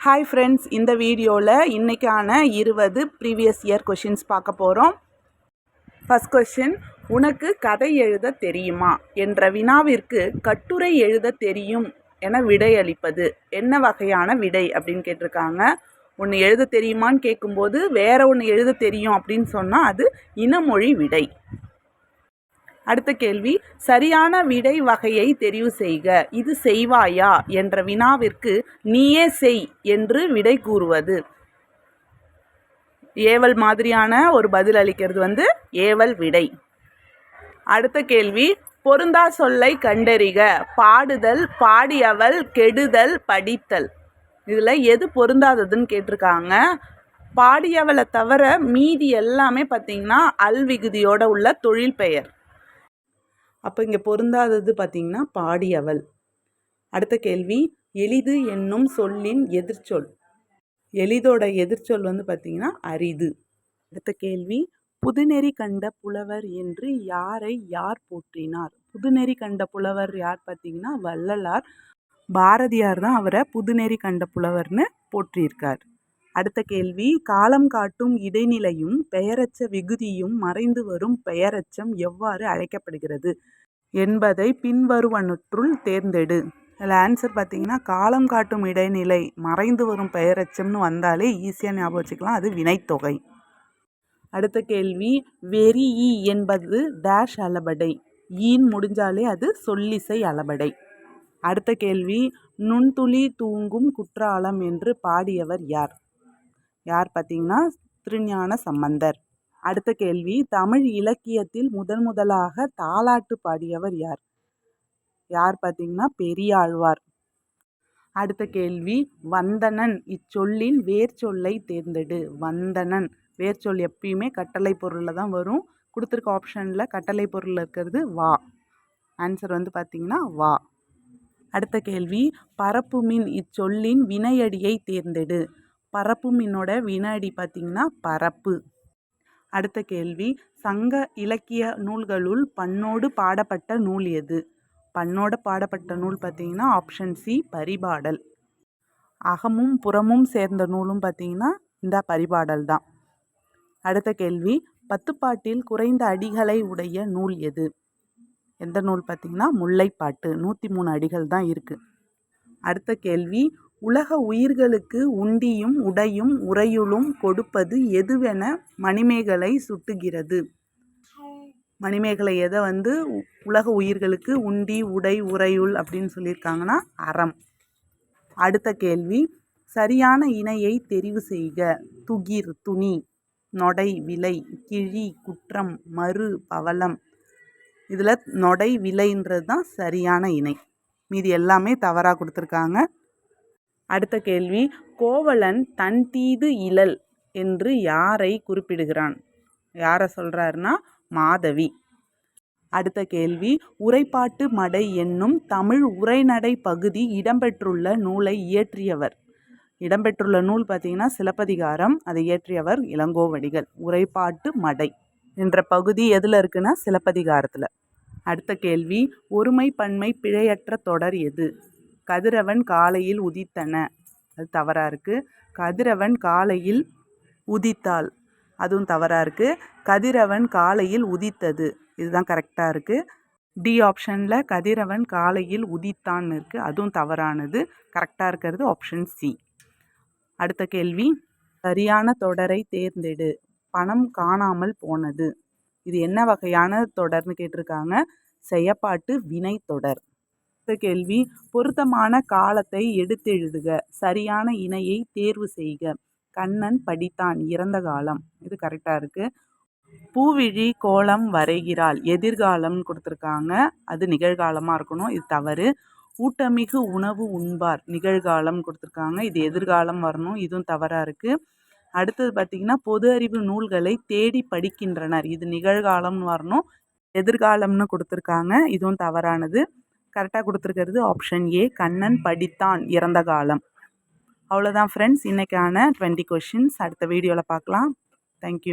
Hi friends இந்த வீடியோவில் இன்றைக்கான இருபது ப்ரீவியஸ் இயர் கொஷின்ஸ் பார்க்க போகிறோம் ஃபஸ்ட் கொஷின் உனக்கு கதை எழுத தெரியுமா? என்ற வினாவிற்கு கட்டுரை எழுத தெரியும் என விடையளிப்பது. என்ன வகையான விடை அப்படின்னு கேட்டிருக்காங்க. ஒன்று எழுத தெரியுமான்னு கேட்கும்போது வேற ஒன்று எழுத தெரியும் அப்படின்னு சொன்னால் அது இனமொழி விடை. அடுத்த கேள்வி சரியான விடை வகையை தெரிவு செய்க. இது செய்வாயா? என்ற வினாவிற்கு நீயே செய் என்று விடை கூறுவது. ஏவல் மாதிரியான ஒரு பதில் அளிக்கிறது வந்து ஏவல் விடை. அடுத்த கேள்வி பொருந்தா சொல்லை கண்டறிக. பாடுதல் பாடியவள் கெடுதல் படித்தல். இதில் எது பொருந்தாததுன்னு கேட்டிருக்காங்க. பாடியவளை தவிர மீதி எல்லாமே பார்த்திங்கன்னா அல்விகுதியோட உள்ள தொழில் பெயர். அப்போ இங்கே பொருந்தாதது பார்த்திங்கன்னா பாடியவள் அடுத்த கேள்வி எளிது என்னும் சொல்லின் எதிர்ச்சொல். எளிதோட எதிர்ச்சொல் வந்து பார்த்திங்கன்னா அரிது. அடுத்த கேள்வி புதுநெறி கண்ட புலவர் என்று யாரை யார் போற்றினார்? புதுநெறி கண்ட புலவர் யார் பார்த்தீங்கன்னா வள்ளலார். பாரதியார் தான் அவரை புதுநெறி கண்ட புலவர்னு போற்றியிருக்கார். அடுத்த கேள்வி. காலம் காட்டும் இடைநிலையும் பெயரச்ச விகுதியும் மறைந்து வரும் பெயரச்சம் எவ்வாறு அழைக்கப்படுகிறது என்பதை பின்வருவனற்றுள் தேர்ந்தெடு. இதில் ஆன்சர் பார்த்தீங்கன்னா காலம் காட்டும் இடைநிலை மறைந்து வரும் பெயரச்சம்னு வந்தாலே ஈஸியாக ஞாபகம் வச்சுக்கலாம். அது வினைத்தொகை. அடுத்த கேள்வி. வெறி ஈ என்பது டேஷ் அளபடை. ஈன் முடிஞ்சாலே அது சொல்லிசை அளபடை. அடுத்த கேள்வி. நுண்துளி தூங்கும் குற்றாலம் என்று பாடியவர் யார்? யார் பார்த்தீங்கன்னா? திருஞான சம்பந்தர். அடுத்த கேள்வி தமிழ் இலக்கியத்தில் முதன் முதலாக தாலாட்டு பாடியவர் யார்? யார் பார்த்தீங்கன்னா? பெரியாழ்வார். அடுத்த கேள்வி வந்தனன் இச்சொல்லின் வேர்ச்சொல்லை தேர்ந்தெடு. வந்தனன் வேர்ச்சொல் எப்பயுமே கட்டளை பொருளில் தான் வரும். கொடுத்துருக்க ஆப்ஷனில் கட்டளை பொருள் இருக்கிறது வா. ஆன்சர் வந்து பார்த்திங்கன்னா வா. அடுத்த கேள்வி பரப்புமின் இச்சொல்லின் வினையடியை தேர்ந்தெடு. பரப்புமின்னோட வினாடி பார்த்திங்கன்னா பரப்பு. அடுத்த கேள்வி சங்க இலக்கிய நூல்களுள் பண்ணோடு பாடப்பட்ட நூல் எது? பண்ணோட பாடப்பட்ட நூல் பார்த்தீங்கன்னா ஆப்ஷன் சி பரிபாடல். அகமும் புறமும் சேர்ந்த நூலும் பார்த்தீங்கன்னா இந்த பரிபாடல் தான். அடுத்த கேள்வி பத்துப்பாட்டில் குறைந்த அடிகளை உடைய நூல் எது? எந்த நூல் பார்த்தீங்கன்னா முல்லைப்பாட்டு. நூற்றி மூணு அடிகள் தான் இருக்குது அடுத்த கேள்வி உலக உயிர்களுக்கு உண்டியும் உடையும் உறையுளும் கொடுப்பது எதுவென மணிமேகலை சுட்டுகிறது. மணிமேகலை எதை வந்து உலக உயிர்களுக்கு உண்டி உடை உறையுள் அப்படின்னு சொல்லியிருக்காங்கன்னா அறம். அடுத்த கேள்வி சரியான இணையை தெரிவு செய்க. துகிர் துணி நொடை விலை கிழி குற்றம் மறு பவளம். இதில் நொடை விலைன்றது தான் சரியான இணை. மீதி எல்லாமே தவறாக கொடுத்துருக்காங்க. அடுத்த கேள்வி கோவலன் தன் தீது இழல் என்று யாரை குறிப்பிடுகிறான்? யாரை சொல்கிறாருன்னா மாதவி. அடுத்த கேள்வி உரைப்பாட்டு மடை என்னும் தமிழ் உரைநடை பகுதி இடம்பெற்றுள்ள நூலை இயற்றியவர். இடம்பெற்றுள்ள நூல் பார்த்தீங்கன்னா சிலப்பதிகாரம் அதை இயற்றியவர் இளங்கோவடிகள். உரைப்பாட்டு மடை என்ற பகுதி எதில் இருக்குன்னா சிலப்பதிகாரத்தில். அடுத்த கேள்வி ஒருமை பன்மை பிழையற்ற தொடர் எது? கதிரவன் காலையில் உதித்தன. அது தவறாக இருக்குது கதிரவன் காலையில் உதித்தாள். அதுவும் தவறாக இருக்குது கதிரவன் காலையில் உதித்தது. இதுதான் கரெக்டாக இருக்குது டி ஆப்ஷனில் கதிரவன் காலையில் உதித்தான்னு இருக்குது அதுவும் தவறானது. கரெக்டாக இருக்கிறது ஆப்ஷன் சி அடுத்த கேள்வி. சரியான தொடரை தேர்ந்தெடு. பணம் காணாமல் போனது. இது என்ன வகையான தொடர்னு கேட்டிருக்காங்க. செயப்பாட்டு வினை தொடர் அடுத்த கேள்வி பொருத்தமான காலத்தை எடுத்தெழுதுக. சரியான இணையை தேர்வு செய்க. கண்ணன் படித்தான் இறந்த காலம். இது கரெக்டாக இருக்குது பூவிழி கோலம் வரைகிறாள். எதிர்காலம்னு கொடுத்துருக்காங்க. அது நிகழ்காலமாக இருக்கணும். இது தவறு. ஊட்டமிகு உணவு உண்பார். நிகழ்காலம் கொடுத்துருக்காங்க. இது எதிர்காலம் வரணும். இதுவும் தவறாக இருக்குது அடுத்தது பார்த்திங்கன்னா பொது அறிவு நூல்களை தேடி படிக்கின்றனர். இது நிகழ்காலம்னு வரணும். எதிர்காலம்னு கொடுத்துருக்காங்க. இதுவும் தவறானது. கரெக்டாக கொடுத்துருக்கிறது ஆப்ஷன் ஏ கண்ணன் படித்தான் இறந்த காலம். அவ்வளோதான் ஃப்ரெண்ட்ஸ் இன்றைக்கான டுவெண்ட்டி கொஷின்ஸ் அடுத்த வீடியோவில் பார்க்கலாம். தேங்க்யூ